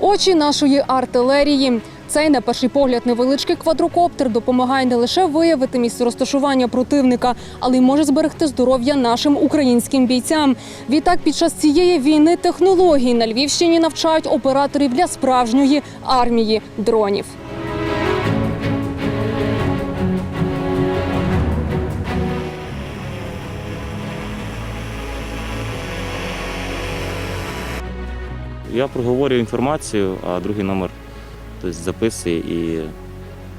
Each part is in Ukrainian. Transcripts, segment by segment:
Очі нашої артилерії. Цей на перший погляд невеличкий квадрокоптер допомагає не лише виявити місце розташування противника, але й може зберегти здоров'я нашим українським бійцям. Відтак, під час цієї війни технології на Львівщині навчають операторів для справжньої армії дронів. Я проговорюю інформацію, а другий номер тобто, записує і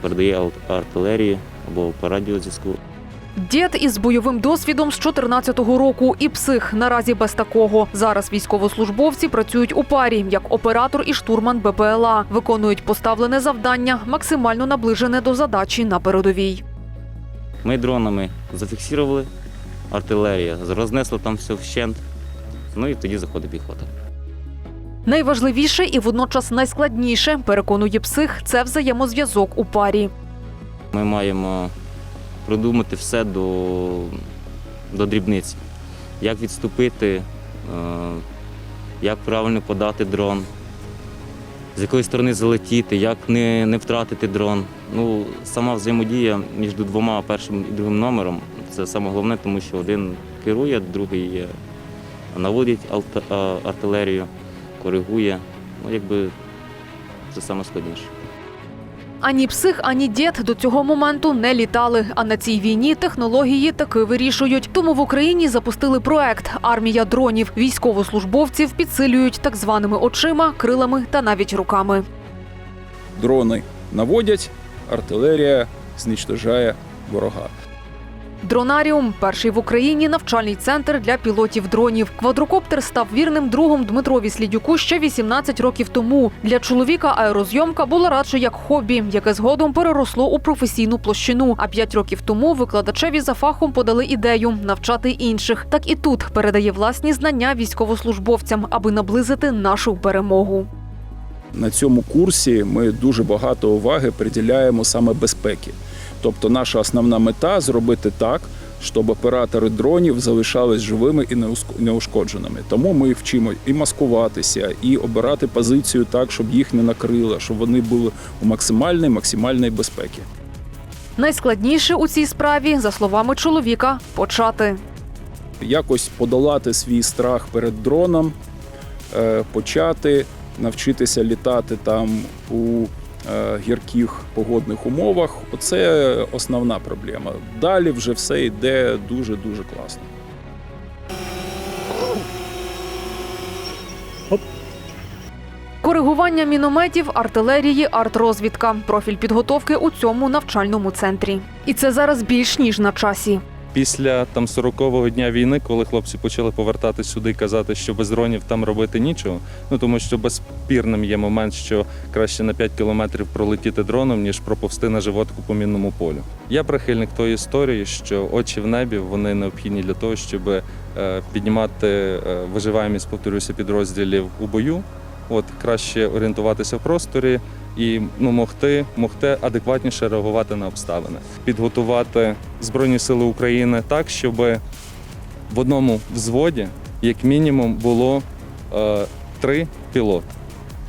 передає артилерії або по радіозв'язку. Дід із бойовим досвідом з 14-го року і псих наразі без такого. Зараз військовослужбовці працюють у парі як оператор і штурман БПЛА, виконують поставлене завдання, максимально наближене до задачі на передовій. Ми дронами зафіксували, артилерія рознесла там все вщент. Ну і тоді заходить піхота. Найважливіше і водночас найскладніше, переконує псих, це взаємозв'язок у парі. Ми маємо продумати все до, до дрібниць. Як відступити, е, як правильно подати дрон, з якої сторони залетіти, як не, не втратити дрон. Ну, сама взаємодія між двома першим і другим номером це саме головне, тому що один керує, другий е, наводить артилерію, коригує. Ну, якби це саме складніше. Ані псих, ані дід до цього моменту не літали. А на цій війні технології таки вирішують. Тому в Україні запустили проект Армія дронів. Військовослужбовців підсилюють так званими очима, крилами та навіть руками. Дрони наводять, артилерія знищує ворога. Дронаріум перший в Україні навчальний центр для пілотів дронів. Квадрокоптер став вірним другом Дмитрові Слідюку ще 18 років тому. Для чоловіка аерозйомка була радше як хобі, яке згодом переросло у професійну площину. А 5 років тому викладачеві за фахом подали ідею навчати інших. Так і тут передає власні знання військовослужбовцям, аби наблизити нашу перемогу. На цьому курсі ми дуже багато уваги приділяємо саме безпекі. Тобто, наша основна мета зробити так, щоб оператори дронів залишались живими і неушкодженими. Тому ми вчимо і маскуватися, і обирати позицію так, щоб їх не накрило, щоб вони були у максимальній максимальної безпеки. Найскладніше у цій справі, за словами чоловіка, почати. якось подолати свій страх перед дроном, е, почати навчитися літати там у е, гірких погодних умовах. Оце основна проблема. Далі вже все йде дуже дуже класно. Коригування мінометів, артилерії, артрозвідка. Профіль підготовки у цьому навчальному центрі. І це зараз більш ніж на часі. Після там 40-го дня війни, коли хлопці почали повертатись сюди і казати, що без дронів там робити нічого. Ну тому що безспірним є момент, що краще на 5 кілометрів пролетіти дроном, ніж проповсти на животку по мінному полю. Я прихильник тої історії, що очі в небі вони необхідні для того, щоб е, піднімати е, виживаємість, повторюся, підрозділів у бою. От краще орієнтуватися в просторі і ну, могти, могти адекватніше реагувати на обставини, підготувати Збройні Сили України так, щоб в одному взводі, як мінімум, було е, три пілоти.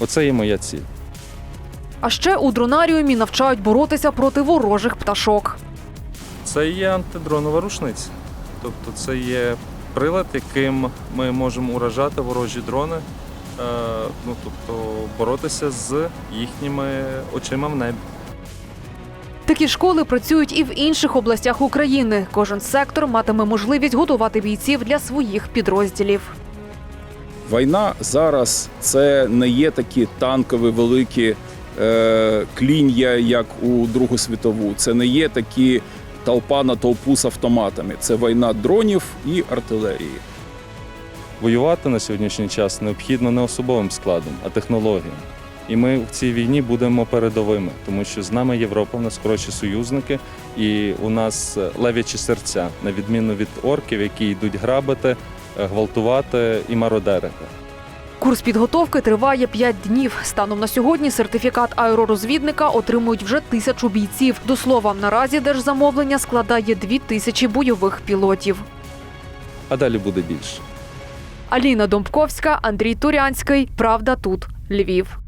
Оце є моя ціль. А ще у дронаріумі навчають боротися проти ворожих пташок. Це є антидронова рушниця. Тобто це є прилад, яким ми можемо уражати ворожі дрони. Е, ну, тобто боротися з їхніми очима в небі. Такі школи працюють і в інших областях України. Кожен сектор матиме можливість готувати бійців для своїх підрозділів. Війна зараз це не є такі танкові великі е, клін'я, як у Другу світову. Це не є такі толпа на толпу з автоматами. Це війна дронів і артилерії. Воювати на сьогоднішній час необхідно не особовим складом, а технологіям. І ми в цій війні будемо передовими, тому що з нами Європа, в нас коротші союзники, і у нас е, лев'ячі серця, на відміну від орків, які йдуть грабити, е, гвалтувати і мародерити. Курс підготовки триває 5 днів. Станом на сьогодні сертифікат аеророзвідника отримують вже тисячу бійців. До слова, наразі держзамовлення складає дві тисячі бойових пілотів. А далі буде більше. Аліна Домбковська, Андрій Турянський. Правда тут Львів.